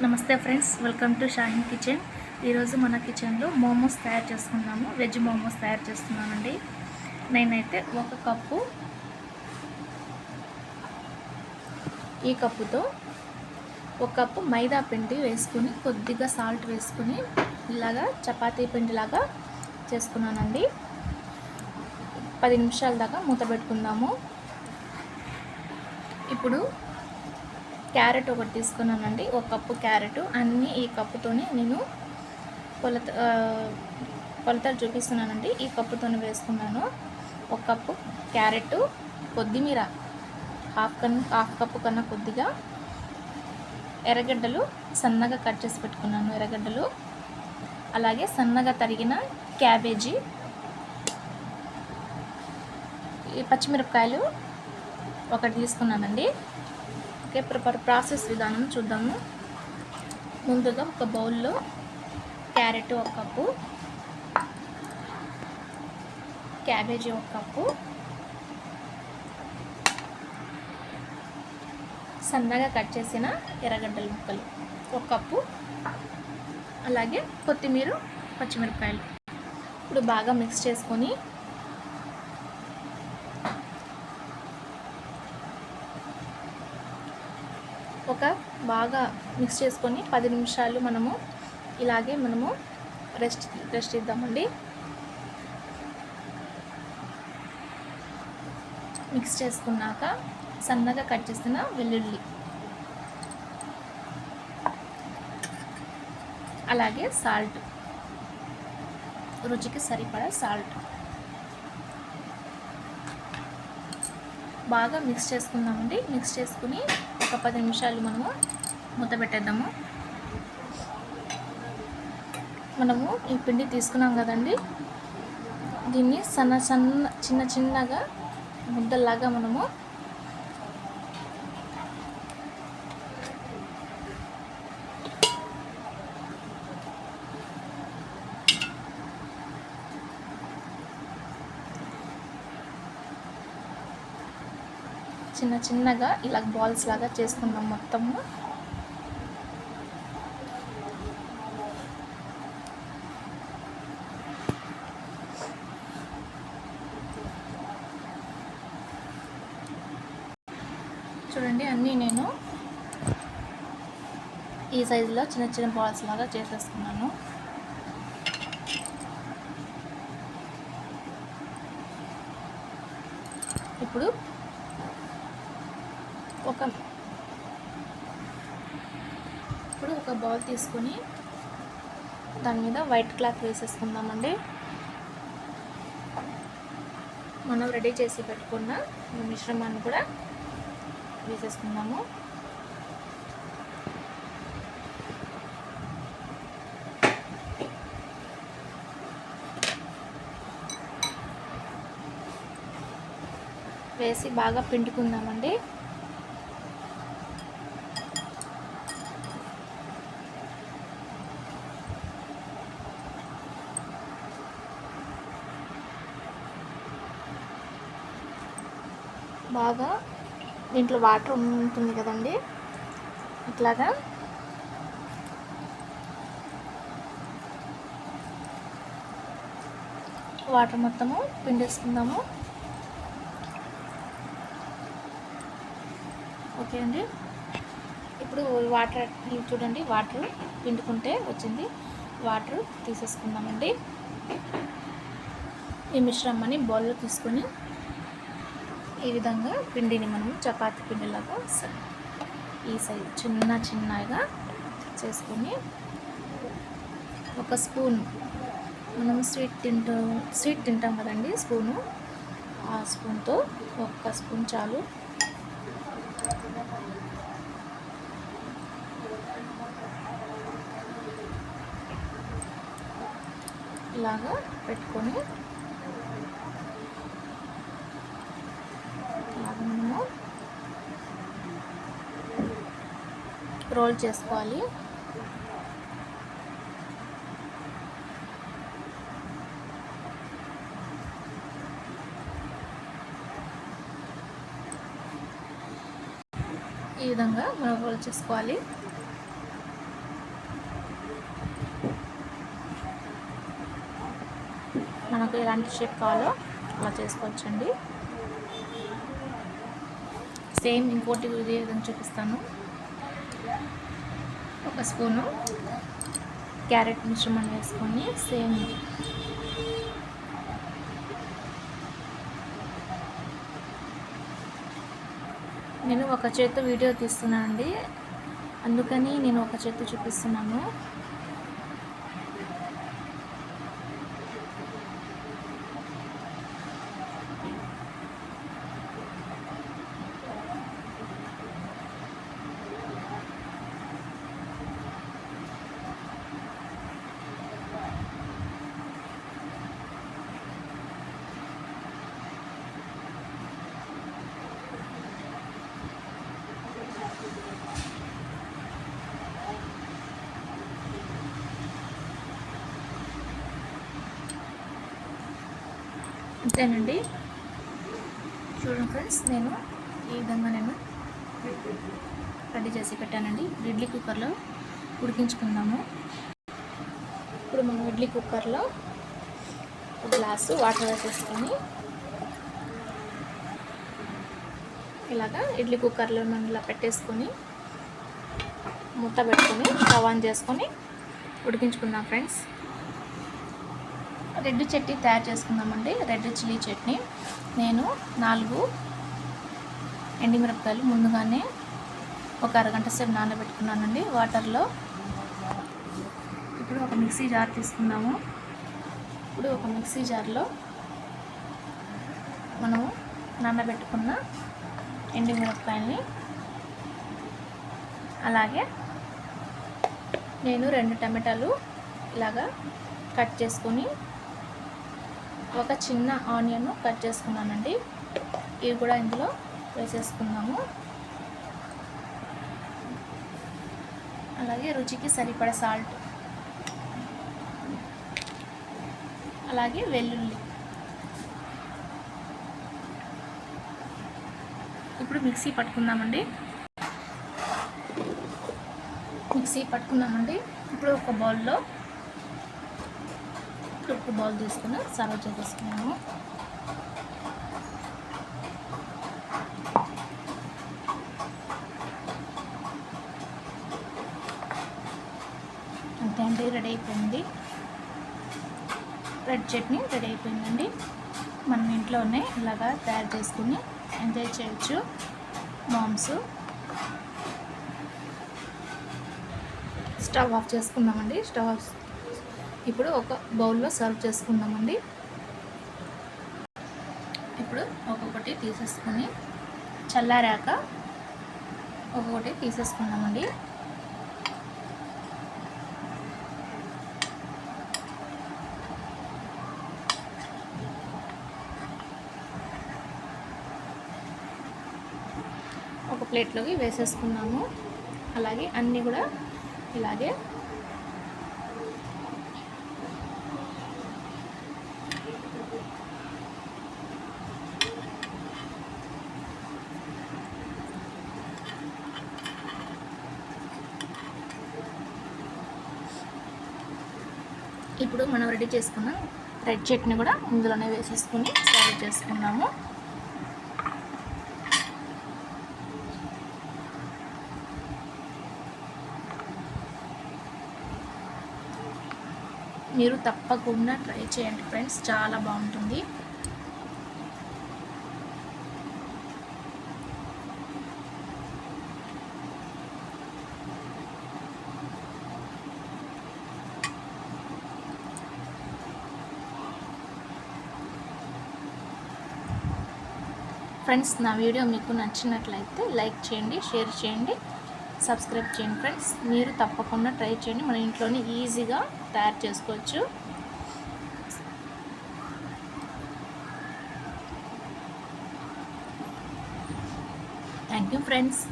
నమస్తే friends welcome to Shahin kitchen. ఈరోజు మన కిచెన్లో మోమోస్ తయారు చేసుకున్నాము వెజ్ మోమోస్ తయారు చేస్తున్నానండి. నేనైతే ఒక కప్పు ఈ కప్పుతో ఒక కప్పు మైదా పిండి వేసుకుని కొద్దిగా సాల్ట్ వేసుకుని ఇలాగా చపాతీ పిండిలాగా చేసుకున్నానండి. పది నిమిషాల దాకా మూత పెట్టుకుందాము. ఇప్పుడు క్యారెట్ ఒకటి తీసుకున్నానండి. ఒక కప్పు క్యారెట్. అన్నీ ఈ కప్పుతోనే నేను కొలత కొలతలు చూపిస్తున్నానండి. ఈ కప్పుతోనే వేసుకున్నాను. ఒక కప్పు క్యారెట్ కొద్దిమీర హాఫ్ కన్ హాఫ్ కప్పు కన్నా కొద్దిగా ఎర్రగడ్డలు సన్నగా కట్ చేసి పెట్టుకున్నాను ఎర్రగడ్డలు. అలాగే సన్నగా తరిగిన క్యాబేజీ ఈ పచ్చిమిరపకాయలు ఒకటి తీసుకున్నానండి. ఓకే ప్రిపర్ ప్రాసెస్ విధానం చూద్దాము. ముందుగా ఒక బౌల్లో క్యారెట్ ఒక కప్పు క్యాబేజీ ఒక కప్పు. సన్నగా కట్ చేసిన ఎర్రగడ్డల ముక్కలు ఒక కప్పు. అలాగే కొత్తిమీర పచ్చిమిరపకాయలు. ఇప్పుడు బాగా మిక్స్ చేసుకొని ఒక బాగా మిక్స్ చేసుకొని పది నిమిషాలు మనము ఇలాగే మనము రెస్ట్ రెస్ట్ ఇద్దామండి. మిక్స్ చేసుకున్నాక సన్నగా కట్ చేసిన వెల్లుల్లి. అలాగే సాల్ట్. రుచికి సరిపడా సాల్ట్. బాగా మిక్స్ చేసుకుందామండి. మిక్స్ చేసుకుని ఒక పది నిమిషాలు మనము మూత పెట్టేద్దాము. మనము ఈ పిండి తీసుకున్నాం కదండి. దీన్ని సన్న సన్న చిన్న చిన్నగా ముద్దల్లాగా మనము చిన్న చిన్నగా ఇలా బాల్స్ లాగా చేసుకుందాం మొత్తము చూడండి అన్నీ నేను ఈ సైజులో చిన్న చిన్న బాల్స్ లాగా చేసేసుకున్నాను. ఇప్పుడు ఒక ఇప్పుడు ఒక బౌల్ తీసుకొని దాని మీద వైట్ క్లాత్ వేసేసుకుందామండి. మనం రెడీ చేసి పెట్టుకున్న మిశ్రమాన్ని కూడా వేసేసుకుందాము. వేసి బాగా పిండుకుందామండి. బాగా దీంట్లో వాటర్ ఉంటుంది కదండి. ఇట్లాగా. వాటర్ మొత్తము పిండేసుకుందాము. ఓకే అండి. ఇప్పుడు వాటర్ చూడండి వాటర్ పిండుకుంటే వచ్చింది. వాటర్ తీసేసుకుందామండి. ఈ మిశ్రమాన్ని బౌల్లో తీసుకొని ఈ విధంగా పిండిని మనం చపాతి పిండిలాగా స- ఈ సైజ్ చిన్న చిన్నగా చేసుకొని ఒక స్పూన్ మనం స్వీట్ తింటాం స్వీట్ తింటాం కదండి స్పూను. ఆ స్పూన్తో ఒక్క స్పూన్ చాలు ఇలాగా పెట్టుకొని ఇలాగ మనము రోల్ చేసుకోవాలి. ఈ విధంగా మనం రోల్ చేసుకోవాలి. మీకు ఎలాంటి షేప్ కావాలో అలా చేసుకోవచ్చండి. సేమ్ ఇంకోటి ఇదే విధంగా చూపిస్తాను. ఒక స్పూను క్యారెట్ మిశ్రమం వేసుకొని సేమ్ నేను ఒక చేత్తో వీడియో తీస్తున్నాను అండి అందుకని నేను ఒక చేత్తో చూపిస్తున్నాను. అంతేనండి. చూడండి ఫ్రెండ్స్ నేను ఈ విధంగా నేను రెడీ చేసి పెట్టానండి. ఇడ్లీ కుక్కర్లో ఉడికించుకుందాము. ఇప్పుడు మనం ఇడ్లీ కుక్కర్లో ఒక గ్లాసు వాటర్ వేసేసుకొని ఇలాగా ఇడ్లీ కుక్కర్లో మనం ఇలా పెట్టేసుకొని ముట్ట పెట్టుకొని కవాన్ ఆన్ చేసుకొని ఉడికించుకుందాం ఫ్రెండ్స్. రెడ్ చట్నీ తయారు చేసుకుందామండి. Red chilli chutney. నేను నాలుగు ఎండిమిరపకాయలు ముందుగానే ఒక అరగంట సేపు నానబెట్టుకున్నానండి. వాటర్లో ఇప్పుడు ఒక మిక్సీ జార్ తీసుకున్నాము ఇప్పుడు ఒక మిక్సీ జార్లో మనము నానబెట్టుకున్న ఎండిమిరపకాయల్ని అలాగే నేను రెండు టమాటాలు ఇలాగా కట్ చేసుకొని ఒక చిన్న ఆనియన్ కట్ చేసుకున్నానండి. ఇవి కూడా ఇందులో వేసేసుకున్నాము అలాగే రుచికి సరిపడ సాల్ట్ అలాగే వెల్లుల్లి. ఇప్పుడు మిక్సీ పట్టుకుందామండి. మిక్సీ పట్టుకున్నామండి ఇప్పుడు ఒక బౌల్లో ఇప్పుడు ఉప్పు బౌల్ తీసుకుని సర్వ్ చేసేసుకున్నాము. అంతే అండి రెడీ అయిపోయింది. రెడ్ చట్నీ రెడీ అయిపోయిందండి. మనం ఇంట్లోనే ఇలాగా తయారు చేసుకుని ఎంజాయ్ చేయొచ్చు. మామ్స్. స్టవ్ ఆఫ్ చేసుకుందామండి. స్టవ్ ఆఫ్ ఇప్పుడు ఒక బౌల్లో సర్వ్ చేసుకుందామండి. ఇప్పుడు ఒక్కొక్కటి తీసేసుకొని చల్లారాక ఒక్కొక్కటి తీసేసుకుందామండి. ఒక ప్లేట్లోకి వేసేసుకున్నాము. అలాగే అన్నీ కూడా ఇలాగే ఇప్పుడు మనం రెడీ చేసుకున్న రెడ్ చట్నీ కూడా ఇందులోనే వేసేసుకుని సర్వ్ చేసుకున్నాము. మీరు తప్పకుండా ట్రై చేయండి ఫ్రెండ్స్ చాలా బాగుంటుంది. ఫ్రెండ్స్ నా వీడియో మీకు నచ్చినట్లయితే లైక్ చేయండి షేర్ చేయండి సబ్స్క్రైబ్ చేయండి ఫ్రెండ్స్. మీరు తప్పకుండా ట్రై చేయండి. మన ఇంట్లోనే ఈజీగా తయారు చేసుకోవచ్చు. Thank you friends